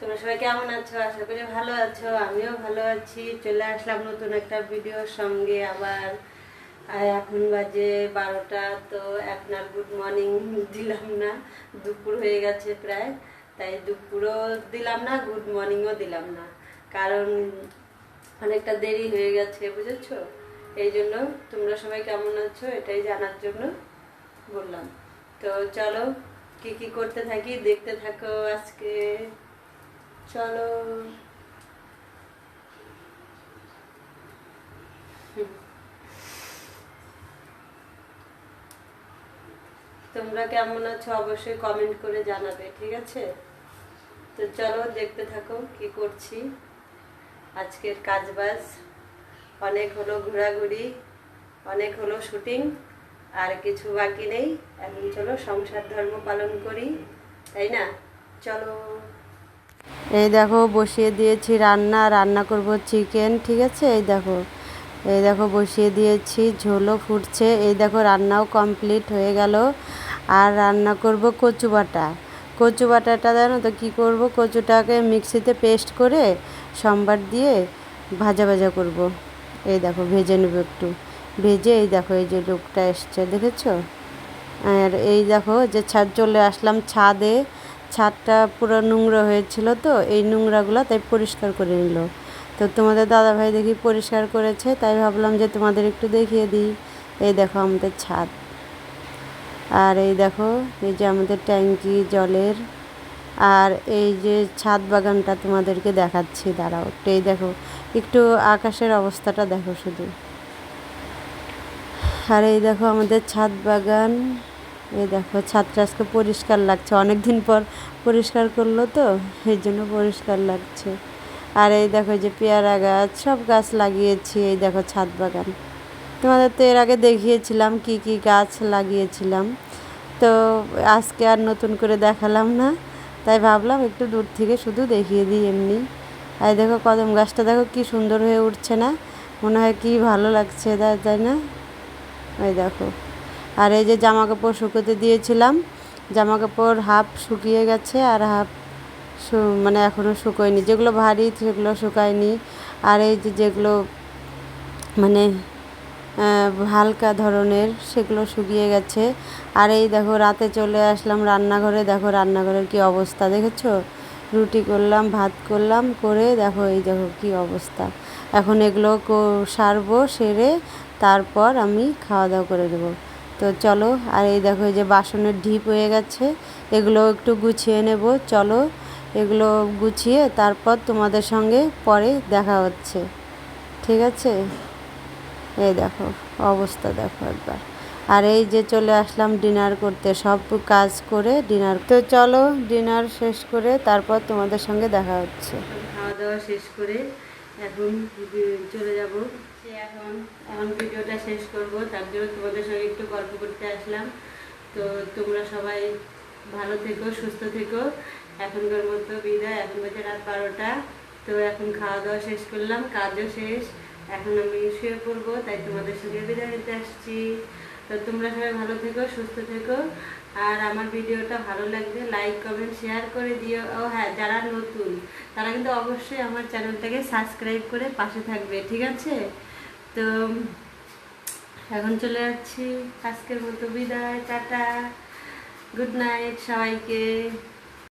কেমন আছো? আশা করি ভালো আছো। আমিও ভালো আছি। চলে আসলাম নতুন একটা ভিডিওর সঙ্গে আবার। এখন বাজে বারোটা, তো এখন আর গুড মর্নিং দিলাম না। দুপুর হয়ে গেছে প্রায়। তাই দুপুরও দিলাম না গুড মর্নিংও দিলাম না। কারণ অনেকটা দেরি হয়ে গেছে, বুঝেছ? এই জন্য তোমরা সবাই কেমন আছো এটাই জানার জন্য বললাম। তো চলো, কি কি করতে থাকি? দেখতে থাকো আজকে। চলো। তোমরা কেমন আছো অবশ্যই কমেন্ট করে জানাবে, ঠিক আছে? তো চলো দেখতে থাকো কি করছি। আজকের কাজবাজ, অনেক হলো ঘোরাঘুরি, অনেক হলো শুটিং আর কিছু বাকি নেই। এখন চলো সংসার ধর্ম পালন করি, তাই না? চলো। এই দেখো বসিয়ে দিয়েছি রান্না রান্না করব চিকেন ঠিক আছে? এই দেখো এই দেখো বসিয়ে দিয়েছি, ঝোলও ফুটছে। এই দেখো রান্নাও কমপ্লিট হয়ে গেল। আর রান্না করব কচু বাটা। কচু বাটাটা জানো তো কী করব? কচুটাকে মিক্সিতে পেস্ট করে সম্বার দিয়ে ভাজা ভাজা করব। এই দেখো ভেজে নেব একটু। ভেজে এই দেখো এই যে লোকটা এসছে, দেখেছ? আর এই দেখো যে ছাদ চলে আসলাম ছাদে। ছাদটা পুরো নোংরা হয়েছিল তো, এই নোংরাগুলো তাই পরিষ্কার করে নিল। তো তোমাদের দাদাভাই দেখি পরিষ্কার করেছে, তাই ভাবলাম যে তোমাদের একটু দেখিয়ে দিই। এই দেখো আমাদের ছাদ। আর এই দেখো, এই যে আমাদের ট্যাঙ্কি, জলের। আর এই যে ছাদ বাগানটা তোমাদেরকে দেখাচ্ছি, দাঁড়াও। এই দেখো, একটু আকাশের অবস্থাটা দেখো শুধু। আর এই দেখো আমাদের ছাদ বাগান। এই দেখো, ছাদটা আজকে পরিষ্কার লাগছে। অনেক দিন পর পরিষ্কার করল তো এই জন্য পরিষ্কার লাগছে। আর এই দেখো যে পেয়ারা গাছ, সব গাছ লাগিয়েছি, এই দেখো ছাদ বাগান। তোমাদের তো এর আগে দেখিয়েছিলাম কি কি গাছ লাগিয়েছিলাম। তো আজকে আর নতুন করে দেখালাম না, তাই ভাবলাম একটু দূর থেকে শুধু দেখিয়ে দিই এমনি। আর দেখো, কদম গাছটা দেখো কি সুন্দর হয়ে উঠছে না, মনে হয় কি ভালো লাগছে, তাই না? ওই দেখো। আর এই যে জামা কাপড় শুকোতে দিয়েছিলাম জামা কাপড় হাফ শুকিয়ে গেছে আর হাফ মানে এখনও শুকোয়নি। যেগুলো ভারী, সেগুলো শুকায়নি। আর এই যে যেগুলো মানে হালকা ধরনের, সেগুলো শুকিয়ে গেছে। আর এই দেখো, রাতে চলে আসলাম রান্নাঘরে। দেখো রান্নাঘরের কি অবস্থা, দেখেছ? রুটি করলাম, ভাত করলাম, করে দেখো এই দেখো কি অবস্থা। এখন এগুলো সারবো, সেরে তারপর আমি খাওয়া দাওয়া করে দেবো। তো চলো, আর এই দেখো, এই যে বাসনের ঢিপ হয়ে গেছে, এগুলো একটু গুছিয়ে নেব, চলো, এগুলো গুছিয়ে তারপর তোমাদের সঙ্গে পরে দেখা হচ্ছে, ঠিক আছে? এই দেখো, অবস্থা দেখো একবার। আর এই যে চলে আসলাম ডিনার করতে, সব কাজ করে ডিনার। তো চলো, ডিনার শেষ করে তারপর তোমাদের সঙ্গে দেখা হচ্ছে। খাওয়া দাওয়া শেষ করে এখন চলে যাব। এখন এখন ভিডিওটা শেষ করব, তার জন্য তোমাদের সঙ্গে একটু গল্প করতে আসলাম। তো তোমরা সবাই ভালো থেকো, সুস্থ থেকো। এখনকার মতো বিদায়, এখন বাজে রাত বারোটা। তো এখন খাওয়া দাওয়া শেষ করলাম, কাজও শেষ। এখন আমি শুয়ে পড়ব, তাই তোমাদের সঙ্গে বিদায় নিতে আসছি। তো তোমরা সবাই ভালো থেকো, সুস্থ থেকো। আর আমার ভিডিওটা ভালো লাগলে লাইক, কমেন্ট, শেয়ার করে দিও। ও হ্যাঁ যারা নতুন, তারা কিন্তু অবশ্যই আমার চ্যানেলটাকে সাবস্ক্রাইব করে পাশে থাকবে, ঠিক আছে? তো এখন চলে যাচ্ছি। আজকের মতো বিদায় টাটা। গুড নাইট সবাইকে।